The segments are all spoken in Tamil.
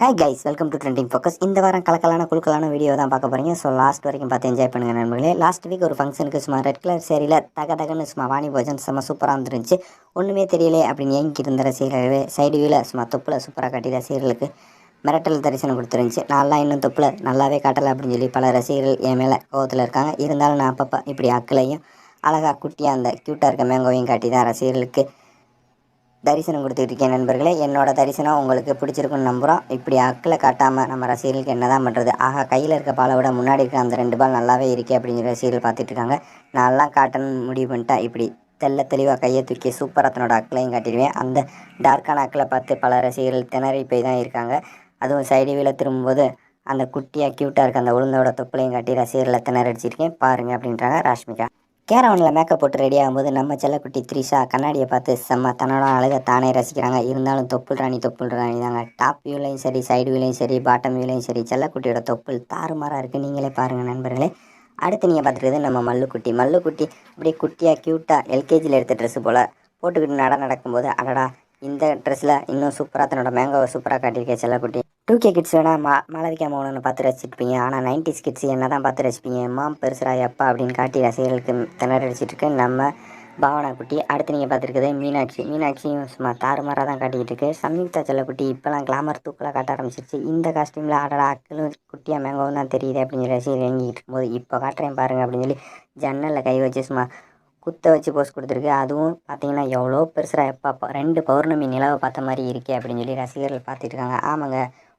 Hi guys welcome to trending focus இந்த வாரம் கலக்கலான குழுக்கலான வீடியோ தான் பார்க்க போகிறீங்க ஸோ லாஸ்ட் வரைக்கும் பார்த்து என்ஜாய் பண்ணுங்க நண்பர்களே. லாஸ்ட் வீக் ஒரு ஃபங்க்ஷனுக்கு சும்மா ரெட் கலர் சேரியில் தக தகன்னு சும்மா வாணி போஜன் சும்மா சூப்பராக இருந்துருந்துச்சு. ஒன்றுமே தெரியலே அப்படின்னு ஏங்கி இருந்த ரசிகர்களே சைடு வியூவில் சும்மா தொப்பில் சூப்பராக கட்டி ரசிகர்களுக்கு மிரட்டல் தரிசனம் கொடுத்துருந்துச்சு. நான்லாம் இன்னும் தொப்பில் நல்லாவே காட்டலை அப்படின்னு சொல்லி பல ரசிகர்கள் என் மேலே கோவத்தில் இருக்காங்க. இருந்தாலும் நான் அப்பப்போ இப்படி அக்களையும் அழகாக குட்டியாக அந்த க்யூட்டாக இருக்க மேங்கோவையும் காட்டி தான் ரசிகர்களுக்கு தரிசனம் கொடுத்துட்டு இருக்கேன் நண்பர்களே. என்னோட தரிசனம் உங்களுக்கு பிடிச்சிருக்குன்னு நம்புகிறோம் இப்படி அக்கில் காட்டாமல் நம்ம ரசிகர்களுக்கு என்ன தான் பண்ணுறது ஆக கையில் இருக்க பாலை விட முன்னாடி இருக்க அந்த ரெண்டு பால் நல்லாவே இருக்கே அப்படின்னு ரசிகர்கள் பார்த்துட்டு இருக்காங்க. நான்லாம் காட்டணும்னு முடிவு பண்ணிட்டேன். இப்படி தெள்ள தெளிவாக கையை தூக்கி சூப்பராக தன்னோட அக்களையும் காட்டிடுவேன். அந்த டார்க்கான அக்களை பார்த்து பல ரசிகர்கள் திணறி போய் தான் இருக்காங்க. அதுவும் சைடு வீல திரும்பும்போது அந்த குட்டியாக க்யூட்டாக இருக்க அந்த உளுந்தோட தொப்புளையும் காட்டி ரசிகர்களை திணறடிச்சிருக்கேன். பாருங்கள் அப்படின்றாங்க ராஷ்மிகா. கேரவனில் மேக்கப் போட்டு ரெடி ஆகும்போது நம்ம செல்லக்குட்டி த்ரிஷா கண்ணாடியை பார்த்து செம்ம தன்னோட அழகை தானே ரசிக்கிறாங்க. இருந்தாலும் தொப்புள் ராணி தொப்புள் ராணி தாங்க. டாப் வியூலையும் சரி சைடு வியூலையும் சரி பாட்டம் வியூலையும் சரி செல்லக்குட்டியோட தொப்புள் தாறுமாறாக இருக்குது நீங்களே பாருங்கள் நண்பர்களே. அடுத்து நீங்கள் பார்த்துருக்குது நம்ம மல்லுக்குட்டி. மல்லுக்குட்டி அப்படியே குட்டியாக க்யூட்டாக எல்கேஜியில் எடுத்த ட்ரெஸ்ஸு போல் போட்டுக்கிட்டு நட நடக்கும்போது அடடா இந்த ட்ரெஸ்ஸில் இன்னும் சூப்பராக தன்னோட மேங்கோவை சூப்பராக காட்டியிருக்கேன் செல்லக்குட்டி. டூ கே கிட்ஸ் வேணால் மா மாளவிகா மோகனனை பார்த்து ரசிச்சிருப்பீங்க ஆனால் நைன்டிஸ் கிட்ஸ் என்ன தான் பார்த்து ரசிப்பீங்க? மாம் பெருசுரா எப்பா அப்படின்னு காட்டி ரசிகர்களுக்கு திணறடிச்சிட்ருக்கு நம்ம பாவனா குட்டி அடுத்து நீங்கள் பார்த்துருக்குது மீனாட்சி. மீனாட்சியும் சும்மா தாறுமாறாக தான் காட்டிக்கிட்டு இருக்கு. சம்யுக்தா செல்லக்குட்டி இப்போலாம் கிளாமர் தூக்கலாக காட்ட ஆரம்பிச்சிருச்சு. இந்த காஸ்டியூமில் ஆடடா அக்கலும் குட்டியாக மேங்கவும் தான் தெரியுது அப்படின்னு சொல்லி ரசிகர் இறங்கிட்டு இருக்கும்போது இப்போ காட்டுறேன் பாருங்க அப்படின்னு சொல்லி ஜன்னலில் கை வச்சு சும்மா குத்த வச்சு போஸ்ட் கொடுத்துருக்கு. அதுவும் பார்த்தீங்கன்னா எவ்வளோ பெருசாக எப்போ ரெண்டு பௌர்ணமி நிலவை பார்த்த மாதிரி இருக்கே அப்படின்னு சொல்லி ரசிகர்கள் பார்த்துட்டு இருக்காங்க. ஆமாங்க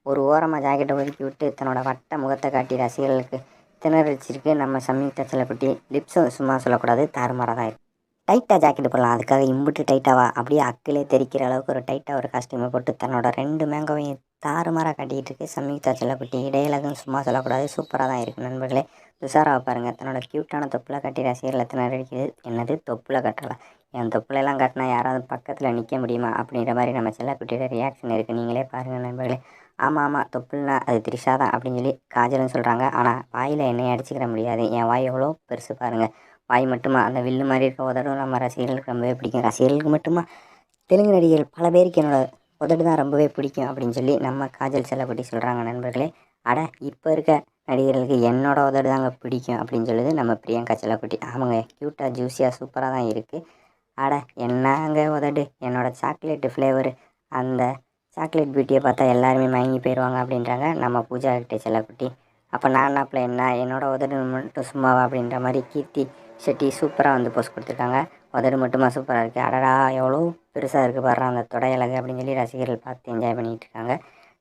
ஒரு ஓரமாக ஜாக்கெட்டை ஒதுக்கி விட்டு தன்னோட வட்ட முகத்தை காட்டி ரசிகர்களுக்கு திணறடிச்சிருக்கு. நம்ம சம்யுக்தா செல்லப்பட்டி லிப்ஸும் சும்மா சொல்லக்கூடாது தாறுமாறாக தான் இருக்குது டைட்டாக ஜாக்கெட் போடலாம். அதுக்காக இம்புட்டு டைட்டாவா அப்படியே அக்கிலே தெரிக்கிற அளவுக்கு ஒரு டைட்டாக ஒரு காஸ்டியூமை போட்டு தன்னோட ரெண்டு மேங்கோவையும் தாறுமாறாக காட்டிகிட்டு இருக்கு. சம்யுக்தா செல்லக்குட்டி இடையிலதும் சும்மா சொல்லக்கூடாது. சூப்பராக தான் இருக்குது நண்பர்களே. துஷாராவை பாருங்கள் தன்னோட க்யூட்டான தொப்பில் கட்டி ரசிகர்களை திணறடிக்குது. என்னது? தொப்பில் கட்டலாம் என் தொப்புலெல்லாம் கட்டினா யாராவது பக்கத்தில் நிற்க முடியுமா? அப்படின்ற மாதிரி நம்ம செல்லக்குட்டியோட ரியாக்ஷன் இருக்குது நீங்களே பாருங்கள் நண்பர்களே. ஆமாம் ஆமாம் தொப்புள்னா அது திரிஷா தான் அப்படின்னு சொல்லி காஜலும் சொல்கிறாங்க ஆனால் வாயில் என்னையை அடிச்சுக்கிற முடியாது. என் வாய் எவ்வளோ பெருசு பாருங்கள் வாய் மட்டுமா? அந்த வில்லு மாதிரி இருக்க உதடும். நம்ம ரசிகர்களுக்கு ரொம்பவே பிடிக்கும். ரசிகர்களுக்கு மட்டுமா? தெலுங்கு நடிகர்கள் பல பேருக்கு என்னோடய உதடு தான் ரொம்பவே பிடிக்கும் அப்படின்னு சொல்லி நம்ம காஜல் செல்லப்பட்டி சொல்கிறாங்க நண்பர்களே. அட இப்போ இருக்க நடிகர்களுக்கு என்னோட உதடு தாங்க பிடிக்கும் அப்படின்னு சொல்லுது நம்ம பிரியங்கா செல்லப்பட்டி. ஆமாங்க க்யூட்டாக ஜூஸியாக சூப்பராக தான் இருக்குது அட என்னங்க உதடு? என்னோடய சாக்லேட்டு ஃப்ளேவரு அந்த சாக்லேட் பியூட்டியை பார்த்தா எல்லாருமே மயங்கி போயிடுவாங்க அப்படின்றாங்க. நம்ம பூஜா கிட்டே செல்லக்குட்டி அப்போ நான் நாப்பில் என்ன என்னோடய உதடு மட்டும் சும்மாவா அப்படின்ற மாதிரி கீர்த்தி ஷெட்டி சூப்பராக வந்து போஸ்ட் கொடுத்துருக்காங்க. உதடு மட்டுமா சூப்பராக இருக்குது அடடா எவ்வளோ பெருசாக இருக்குது பாடுற அந்த தொடையழகு அப்படின்னு சொல்லி ரசிகர்கள் பார்த்து என்ஜாய் பண்ணிகிட்டு இருக்காங்க.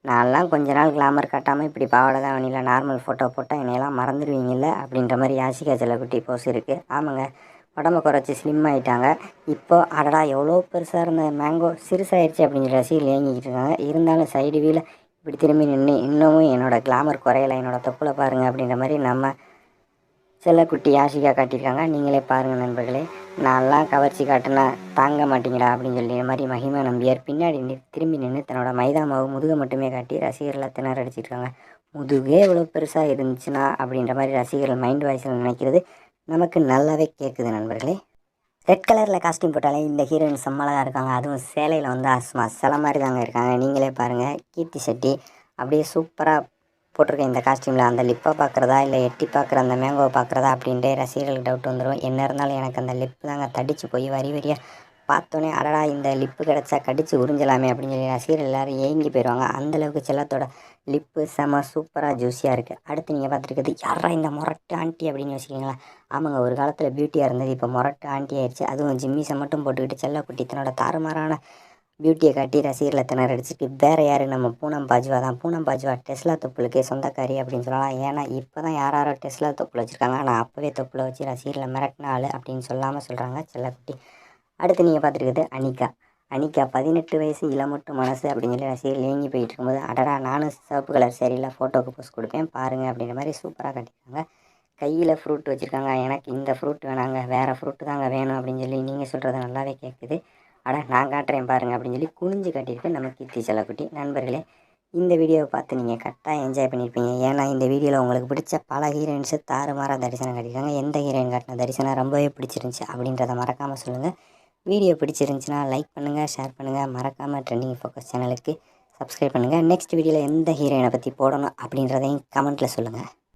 நான்லாம் கொஞ்ச நாள் கிளாமர் காட்டாமல் இப்படி பாவாடை தான் வணியில் நார்மல் ஃபோட்டோ போட்டால் என்னையெல்லாம் மறந்துடுவீங்கல்ல அப்படின்ற மாதிரி யாசிகா செல்லக்குட்டி போஸ் இருக்குது ஆமாங்க. உடம்ப குறைச்சி ஸ்லிம் ஆகிட்டாங்க இப்போ அடடா எவ்வளோ பெருசாக இருந்த மேங்கோ சிறுசாயிடுச்சு அப்படின்னு சொல்லி ரசிகர்கள் ஏங்கிக்கிட்டு இருக்காங்க. இருந்தாலும் சைடு வீல இப்படி திரும்பி நின்று இன்னமும் என்னோடய கிளாமர் குறையலை என்னோடய தொப்புல பாருங்கள் அப்படின்ற மாதிரி நம்ம செல்லக்குட்டி யாஷிகா காட்டியிருக்காங்க. நீங்களே பாருங்கள் நண்பர்களே நான்லாம் கவர்ச்சி காட்டினா தாங்க மாட்டீங்களா அப்படின்னு சொல்லி மாதிரி மகிமா நம்பியார் பின்னாடி நின்று திரும்பி நின்று தன்னோட மைதா மாவு முதுகை மட்டுமே காட்டி ரசிகர்களை திணறடிச்சிருக்காங்க முதுகே இவ்வளோ பெருசாக இருந்துச்சுன்னா அப்படின்ற மாதிரி ரசிகர்கள் மைண்ட் வாய்ஸில் நினைக்கிறது நமக்கு நல்லாவே கேட்குது நண்பர்களே. ரெட் கலரில் காஸ்டியூம் போட்டாலே இந்த ஹீரோயின் செம்மலாக இருக்காங்க. அதுவும் சேலையில் வந்து அஸ்மா சில மாதிரி தாங்க இருக்காங்க. நீங்களே பாருங்கள் கீர்த்தி செட்டி அப்படியே சூப்பராக போட்டிருக்க இந்த காஸ்டியூமில் அந்த லிப்பை பார்க்குறதா இல்லை எட்டி பார்க்குற அந்த மேங்கோவை பார்க்குறதா அப்படின்ட்டு ரசிகர்களுக்கு டவுட் வந்துடும் என்ன இருந்தாலும் எனக்கு அந்த லிப்பு தாங்க தடிச்சு போய் வரி வரியாக பார்த்தோன்னே அடடா இந்த லிப்பு கிடச்சா கடிச்சு உறிஞ்சலாமே அப்படின்னு சொல்லி ரசிகர் எல்லோரும் ஏங்கி போயிடுவாங்க அந்தளவுக்கு செல்லத்தோட லிப்பு செம சூப்பராக ஜூஸியாக இருக்குது அடுத்து நீங்கள் பார்த்துருக்குது யாரா இந்த மொரட்டு ஆண்டி? அப்படின்னு யோசிக்கிங்களா ஆமாங்க ஒரு காலத்தில் பியூட்டியாக இருந்தது இப்போ மொரட்டு ஆண்டி ஆயிடுச்சு அதுவும் ஜிம்மிஸை மட்டும் போட்டுக்கிட்டு செல்லக்குட்டி தன்னோட தாறுமாறான பியூட்டியை காட்டி ரசிகர்களை திணறடிச்சிட்டு வேறு யார்? நம்ம பூனம் பாஜ்வா தான். பூனம் பாஜ்வா டெஸ்லா தொப்புளுக்கே சொந்தக்காரி அப்படின்னு சொல்லலாம். ஏன்னா இப்போ தான் யார் யாரோ டெஸ்லா தொப்புள் வச்சுருக்காங்க. ஆனால் அப்போவே தொப்புளை வச்சு ரசிகர்களை மிரட்டின ஆள் அப்படின்னு சொல்லாமல் சொல்கிறாங்க செல்லக்குட்டி. அடுத்து நீங்கள் பார்த்துருக்குது அனிகா. அனிகா பதினெட்டு வயசு இளமட்டு மனசு அப்படின்னு சொல்லி ரசிகர்கள் ஏங்கி போயிட்டு இருக்கும்போது அடடா நானும் சிவப்பு கலர் சரியில்லை ஃபோட்டோக்கு போஸ்ட் கொடுப்பேன் பாருங்கள் அப்படின்ற மாதிரி சூப்பராக கட்டியிருக்காங்க. கையில் ஃப்ரூட் வச்சுருக்காங்க. எனக்கு இந்த ஃப்ரூட் வேணாங்க வேறு ஃப்ரூட்டு தாங்க வேணும் அப்படின்னு சொல்லி நீங்கள் சொல்கிறது நல்லாவே கேட்குது அட நான் காட்டுறேன் பாருங்கள் அப்படின்னு சொல்லி குனிஞ்சு காட்டியிருக்கு நம்ம கீர்த்தி செல்லக்குட்டி. நண்பர்களே இந்த வீடியோவை பார்த்து நீங்கள் கரெக்டாக என்ஜாய் பண்ணியிருப்பீங்க. ஏன்னா இந்த வீடியோவில் உங்களுக்கு பிடிச்ச பல ஹீரோயின்ஸு தாறுமாறாக தரிசனம் காட்டியிருக்காங்க. எந்த ஹீரோயின் காட்டின தரிசனம் ரொம்பவே பிடிச்சிருந்துச்சி அப்படின்றத மறக்காமல் சொல்லுங்கள் வீடியோ பிடிச்சிருந்துச்சின்னா லைக் பண்ணுங்கள் ஷேர் பண்ணுங்கள் மறக்காமல் ட்ரெண்டிங் ஃபோக்கஸ் சேனலுக்கு சப்ஸ்கிரைப் பண்ணுங்கள் நெக்ஸ்ட் வீடியோவில் எந்த ஹீரோயினை பற்றி போடணும் அப்படின்றதையும் கமெண்ட்டில் சொல்லுங்கள்